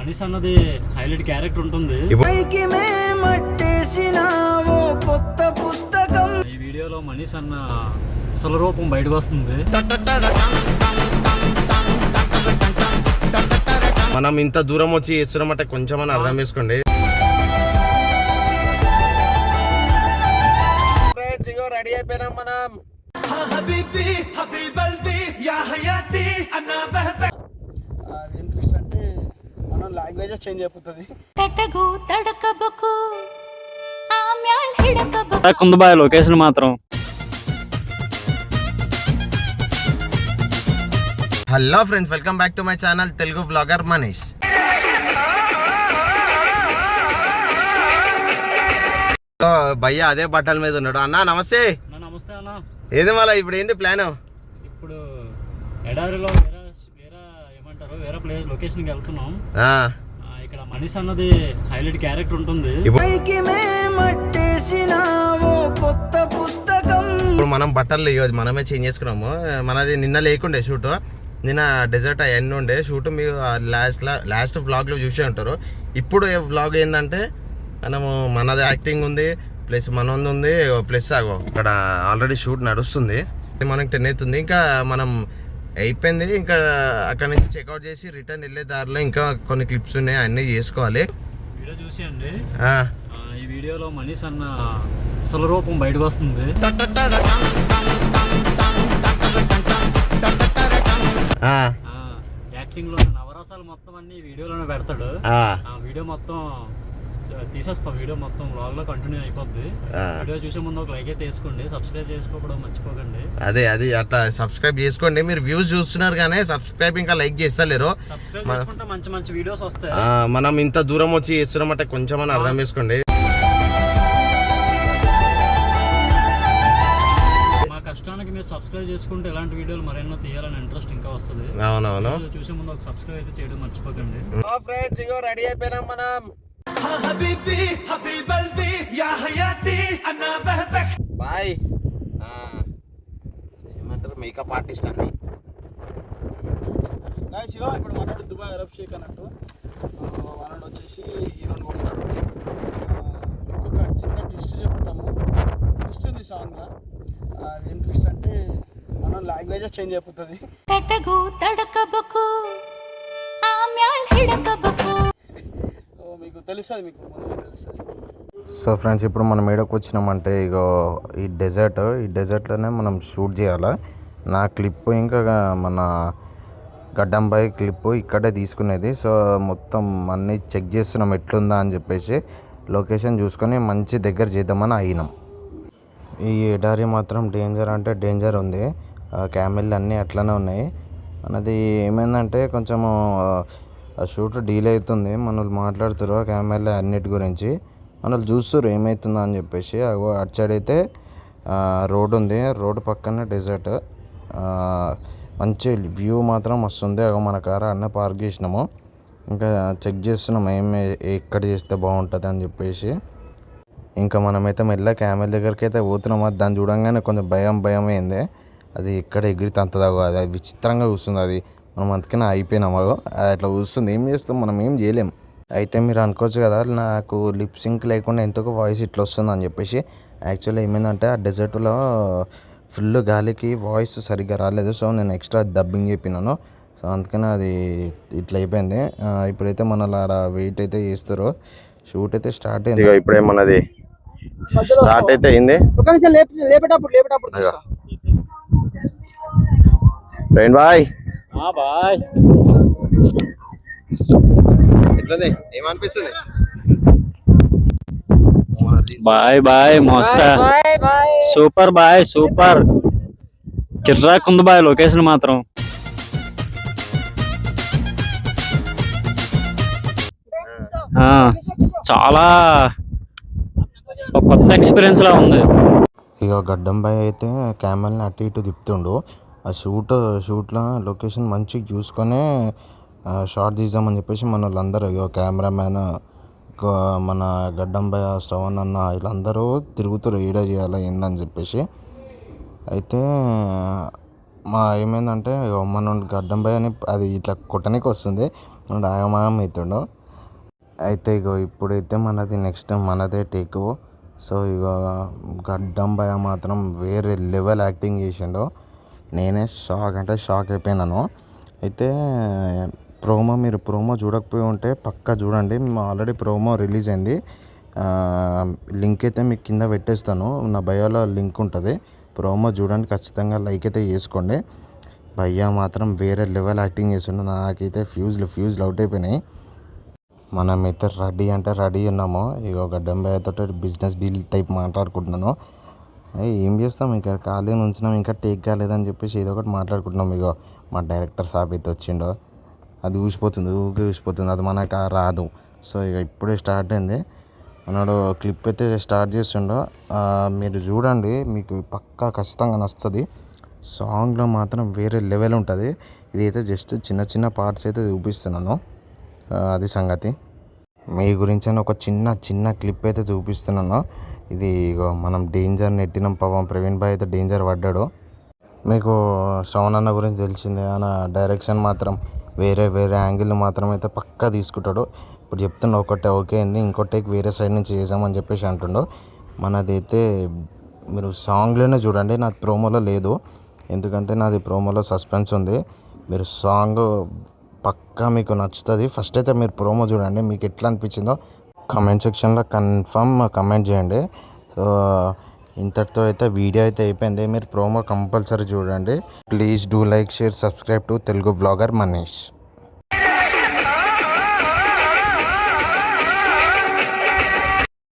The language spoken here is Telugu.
మనీష్ అన్నది హైలైట్ క్యారెక్టర్ ఉంటుంది. కొత్త పుస్తకం. ఈ వీడియోలో మనీష్ అన్న అసలు రూపం బయటకు వస్తుంది. మనం ఇంత దూరం వచ్చి చేస్తున్నామంటే కొంచెం అని అర్థం చేసుకోండి. ఏజ్ చేంజ్ అయిపోతుంది. కుందబాయ్ లొకేషన్ మాత్రం. Hello friends welcome back to my channel Telugu blogger Manish. భయ్య అదే బట్టల మీద ఉన్నాడు. అన్నా నమస్తే. నమస్తే అన్న. ఏది మళ్ళీ ఇప్పుడు ఏంటి ప్లాన్? ఇప్పుడు ఎడారిలో వేరే వేరే ఏమంటారు వేరే ప్లేస్ లొకేషన్కి వెళ్తున్నాం. ఇక్కడ మనీష్ అన్నది హైలైట్ క్యారెక్టర్ ఉంటుంది. కొత్త పుస్తకం. ఇప్పుడు మనం బట్టలు ఇవ్వదు మనమే చేంజ్ చేసుకున్నాము. మనది నిన్న లేకుండే షూట్. నిన్న డెజర్ట్ అవన్నీ ఉండే. షూట్ మీరు లాస్ట్ లాస్ట్ వ్లాగ్లో చూసే ఉంటారు. ఇప్పుడు వ్లాగ్ ఏంటంటే మనము మనది యాక్టింగ్ ఉంది ప్లస్ మనది ఉంది ప్లస్ ఆగో ఇక్కడ ఆల్రెడీ షూట్ నడుస్తుంది. మనకి టెన్ అవుతుంది. ఇంకా మనం అయిపోయింది. ఇంకా అక్కడ నుంచి చెక్అవుట్ చేసి రిటర్న్ వెళ్ళే దారిలో ఇంకా కొన్ని క్లిప్స్ ఉన్నాయి అన్నీ చేసుకోవాలి. వీడియో చూసి అండి ఈ వీడియోలో మనీష్ అన్న అసలు రూపం బయటకు వస్తుంది. ఆ, యాక్టింగ్లో నవరసాలు మొత్తం అన్ని వీడియోలోనే పెడతాడు. ఆ, వీడియో మొత్తం తీసేస్తాం. వీడియో మొత్తం వ్లాగ్లో కంటిన్యూ అయిపోద్ది. వీడియో చూసే ముందు ఒక లైక్ అయితే వేసుకోండి సబ్స్క్రైబ్ చేసుకోవడం మర్చిపోకండి. అదే అది అట్లా సబ్స్క్రైబ్ చేసుకోండి. మీరు వ్యూస్ చూస్తున్నారు కానీ సబ్స్క్రైబ్ ఇంకా లైక్ చేస్తలేరు. మంచి మంచి వీడియోస్ వస్తాయి. మనం ఇంత దూరం వచ్చి చేస్తున్నామంటే కొంచెం అని అర్థం చేసుకోండి. మా కష్టానికి మీరు సబ్స్క్రైబ్ చేసుకుంటే ఇలాంటి వీడియోలు మరెన్నో తీయాలని ఇంట్రెస్ట్ ఇంకా వస్తుంది. అవునవును. చూసే ముందు ఒక సబ్స్క్రైబ్ అయితే చేయడం మర్చిపోకండి. ఫ్రెండ్స్ ఇగో రెడీ అయిపోయినాం మనం. బాయ్ ఏమంటారు మేకప్ ఆర్టిస్ట్ అండి శివ ఇప్పుడు మనోడు దుబాయ్ అరబ్ షేక్ అన్నట్టు. మనోడు వచ్చేసి హీరోని కొడతాడు. ఇంకొక చిన్న ట్విస్ట్ చెప్తాము. ట్విస్ట్ ఉంది సాంగ్లో అది ట్విస్ట్ అంటే మనం లాంగ్వేజ్ చేంజ్ అయిపోతుంది. తడకబకు ఆమ్యాల్ హిడకబకు. తెలుస్తుంది మీకు ముందుగా తెలుస్తుంది సో ఫ్రెండ్స్ ఇప్పుడు మనం ఏడకు వచ్చినామంటే ఇగో ఈ డెజర్ట్ ఈ డెజర్ట్లోనే మనం షూట్ చేయాలి? నా క్లిప్ ఇంకా మన గడ్డంబాయి క్లిప్ ఇక్కడే తీసుకునేది. సో మొత్తం అన్నీ చెక్ చేస్తున్నాం ఎట్లుందా అని చెప్పేసి లొకేషన్ చూసుకొని మంచి దగ్గర చేద్దామని అయినాం. ఈ ఎడారి మాత్రం డేంజర్ అంటే డేంజర్ ఉంది. క్యామెల్ అన్నీ అట్లనే ఉన్నాయి. మనది ఏమైందంటే కొంచెము ఆ షూట్ డీల్ అవుతుంది. మనల్ని మాట్లాడుతారు ఆ కెమెరా అన్నిటి గురించి. మనల్ని చూస్తారు ఏమవుతుందో అని చెప్పేసి. అగో అటు సైడ్ అయితే రోడ్ ఉంది. రోడ్ పక్కనే డెజర్ట్. మంచి వ్యూ మాత్రం వస్తుంది అగో మన కారు అన్న పార్క్ చేసినాము. ఇంకా చెక్ చేస్తున్నాం ఏమి ఎక్కడ చేస్తే బాగుంటుంది అని చెప్పేసి. ఇంకా మనమైతే మెల్ల క్యామెల్ దగ్గరికి అయితే పోతున్నాం అది దాన్ని చూడంగానే కొంచెం భయం భయం అయింది. అది ఎక్కడ ఎగిరితే అంత దాకా అది విచిత్రంగా చూస్తుంది అది మనం అందుకనే అయిపోయినాం అగో అది అట్లా చూస్తుంది ఏం చేస్తాం? మనం ఏం చేయలేం. అయితే మీరు అనుకోవచ్చు కదా నాకు లిప్ సింక్ లేకుండా ఎంతకు వాయిస్ ఇట్లా వస్తుంది అని చెప్పేసి యాక్చువల్లీ ఏమైందంటే ఆ డెజర్ట్లో ఫుల్ గాలికి వాయిస్ సరిగ్గా రాలేదు. సో నేను ఎక్స్ట్రా డబ్బింగ్ చెప్పినాను. సో అందుకనే అది ఇట్లా అయిపోయింది. ఇప్పుడైతే మన ఆడ వెయిట్ అయితే చేస్తారు షూట్ అయితే స్టార్ట్ అయింది. ఇప్పుడే మనది స్టార్ట్ అయితే అయింది. ప్రవీణ్ బాయ్. బాయ్. ఎట్లుంది? ఏమనిపిస్తుంది? బాయ్ బాయ్ మోస్తా. సూపర్ బాయ్ సూపర్. కిర్రాక్ ఉంది బాయ్ లొకేషన్ మాత్రం. ఆ, చాలా ఒక కొత్త ఎక్స్పీరియన్స్ లా ఉంది. ఇక గడ్డం బాయ్ అయితే కెమెరాని అటు ఇటు తిప్పుతుండు. ఆ షూట్ షూట్లో లొకేషన్ మంచిగా చూసుకొని షార్ట్ తీద్దామని చెప్పేసి మన వాళ్ళందరూ ఇక కెమెరామ్యాన్ మన గడ్డం బాయ్ శ్రవణ్ అన్న వీళ్ళందరూ తిరుగుతారు వీడియో చేయాలి ఏందని చెప్పేసి. అయితే మా ఏమైందంటే ఇగో మన గడ్డం బాయ్ అని అది ఇట్లా కొట్టడానికి వస్తుంది. వాడు ఆగమాగం అవుతుండు అయితే ఇగో ఇప్పుడైతే మనది నెక్స్ట్ మనదే టేక్. సో ఇక గడ్డం భయ మాత్రం వేరే లెవెల్ యాక్టింగ్ చేసిండు. నేనే షాక్ అంటే షాక్ అయిపోయినాను. అయితే ప్రోమో మీరు ప్రోమో చూడకపోయి ఉంటే పక్కా చూడండి. మేము ఆల్రెడీ ప్రోమో రిలీజ్ అయింది. లింక్ అయితే మీకు కింద పెట్టేస్తాను. నా బయోలో లింక్ ఉంటుంది. ప్రోమో చూడండి ఖచ్చితంగా లైక్ అయితే చేసుకోండి. భయ్యా మాత్రం వేరే లెవెల్ యాక్టింగ్ చేసిండు నాకైతే ఫ్యూజ్లు ఫ్యూజ్లు అవుట్ అయిపోయినాయి. మనమైతే రెడీ అంటే రెడీ ఉన్నాము. ఇక ఒక డెంబై తోటి బిజినెస్ డీల్ టైప్ మాట్లాడుకుంటున్నాను. ఏం చేస్తాం? ఇంకా ఖాళీ ఉంచినాం ఇంకా టేక్ కాలేదని చెప్పేసి ఏదో ఒకటి మాట్లాడుకుంటున్నాం ఇక మా డైరెక్టర్ సాబ్ అయితే వచ్చిండో. అది ఊసిపోతుంది ఊరికే ఊసిపోతుంది. అది మనకు రాదు. సో ఇక ఇప్పుడే స్టార్ట్ అయింది. అన్నాడు క్లిప్ అయితే స్టార్ట్ చేస్తుండో. మీరు చూడండి మీకు పక్కా ఖచ్చితంగా నచ్చుతుంది. సాంగ్లో మాత్రం వేరే లెవెల్ ఉంటుంది. ఇదైతే జస్ట్ చిన్న చిన్న పార్ట్స్ అయితే చూపిస్తున్నాను. అది సంగతి. మీ గురించి ఒక చిన్న చిన్న క్లిప్ అయితే చూపిస్తున్నాను. ఇది మనం డేంజర్ నెట్టినాం పాపం. ప్రవీణ్ భాయ్ అయితే డేంజర్ పడ్డాడు. మీకు శ్రవణ్ అన్న గురించి తెలిసిందే ఆయన డైరెక్షన్ మాత్రం వేరే వేరే యాంగిల్ మాత్రం అయితే పక్కా తీసుకుంటాడు. ఇప్పుడు చెప్తున్నా ఒకటే ఓకే అయింది ఇంకో టేక్ వేరే సైడ్ నుంచి చేసామని చెప్పేసి అంటుండో. మనదైతే మీరు సాంగ్లోనే చూడండి. నాది ప్రోమోలో లేదు. ఎందుకంటే నాది ప్రోమోలో సస్పెన్స్ ఉంది. మీరు సాంగ్ పక్కా మీకు నచ్చుతుంది. ఫస్ట్ అయితే మీరు ప్రోమో చూడండి మీకు ఎట్లా అనిపించిందో కమెంట్ సెక్షన్లో కన్ఫర్మ్ కమెంట్ చేయండి. సో ఇంతటితో అయితే వీడియో అయితే అయిపోయింది. మీరు ప్రోమో కంపల్సరీ చూడండి. Please do like share subscribe to Telugu blogger Manish